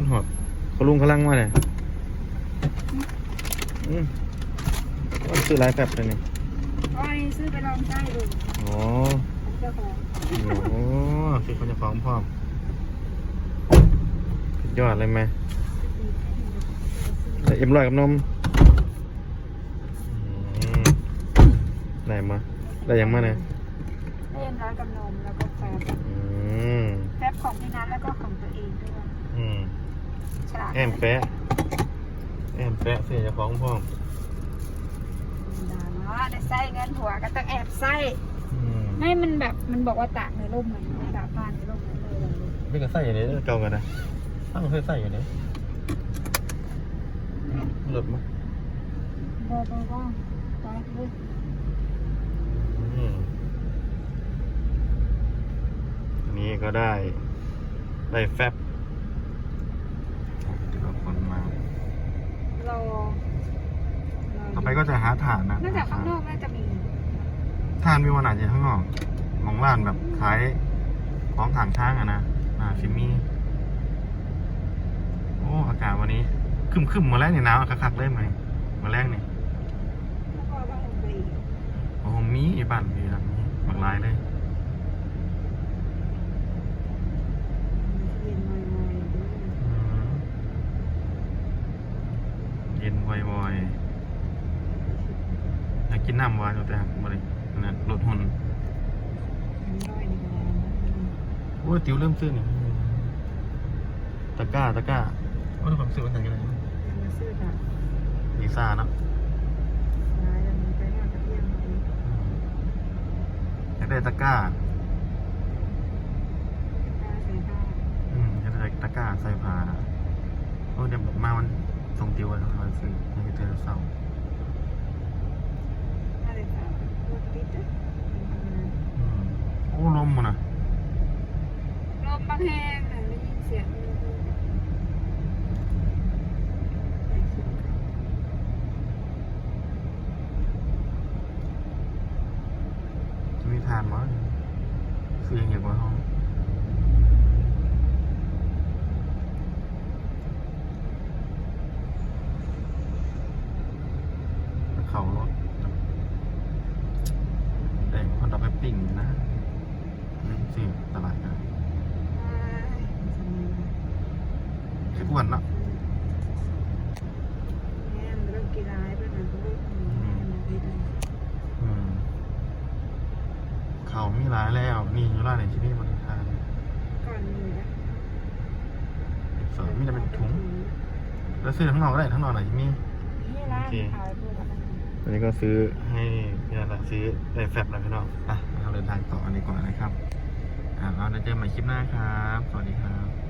ดหอดเขาลุงเขาลังมาเนี่ยอืมว่าซื้อหลายแบบเลยนี่อ๋อนี่ซื้อไปลองใช้ดูอ๋อของเจ้าของโอ้ซื้อคนจะฟ้องพร้อมสุดยอดเลยไหมแต่เอ็มร้อยกับนมอืมได้มา ได้ยังมาเนี่ยเล่นร้านกับนมแล้วก็แฟบอืมแฟบของพี่นัทแล้วก็ของตัวเองด้วยอืมฉ ลาดแอมแปะแอมแปะเสียจะฟ้องพร้อมดาเนาะได้ใส่เงินหัวก็ต้องแอบใส่อืมไม่มันแบบมันบอกว่าตากในร่มมันตากผ้าในร่มมันเลยไม่ก็ใส่อยู่นี้เก่ากันนะตั้งเคยใส่อยู่นี้หลุดมั้ยบอกบอกว่าไปเลยอืมอันนี้ก็ได้ ได้แฟบเดี๋ยวคนมา รอต่อไปก็จะหาฐานนะน่าจะข้างนอกน่าจะมีฐานมีวันไหนจะข้างนอกมองร้านแบบขายของทางช้างอะนะน่าฟิมีโอ้อากาศวันนี้ครึมๆมาแล้วนี่หนาวคักๆเลยไหมมาแรกนี่แล้วก็ต้องลงไปอีกโอ้โหมีไอ้บ้านมีครับมีบางรายเลยเย็นหน่อย อืมเย็นวอยๆอยากกินน้ำวายแต่บรินั่นรถหุ่นๆน้อยนี่ก็ได้โอ้ยติ๋วเริ่มซื้อนี่ตะกร้าตะกร้าโอ้ยความซื้อมันไหนกันเลยมาซื้อจากลิซ่าเนาะร้านมันไปงานกระเทียมพอดีอยากได้ตะกร้าค่าใส่ผ้าอืมอยากได้ตะกร้าใส่ผ้านะโอ้ยเดี๋ยวมาวัน ส่งติ๋วอะมันซื้อในเทอร์เสาร์ค่าใส่ผ้ารถติดอะอืมโอ้ลมมันนะลมบางแห้งน่ะได้ยินเสียงจะมีทานมั้ยซื้ออย่างเงี้ยกว่าห้องเขารถแต่ งคนเราไปปิ้งนะนี่สิตลาดกันไอ้อ้วนเนาะแม่มันเริ่มกีฬาไปหน่อยก็รู้มันดีเลยอืมเขามีร้ายแล้ว นี่อยู่ร้านไหนที่นี่บริการก่อนมีนะสอนมีแต่เป็นถุง แล้วซื้อทั้งนอกก็ได้ทั้งนอกไหนที่นี่นี่ร้านขายพวกอะไรวันนี้ก็ซื้อให้พี่นันละซื้อได้แฟบแล้วพี่น้องอะ เดินทางต่อดีกว่านะครับ อ่าเราจะเจอกันใหม่คลิปหน้าครับ สวัสดีครับ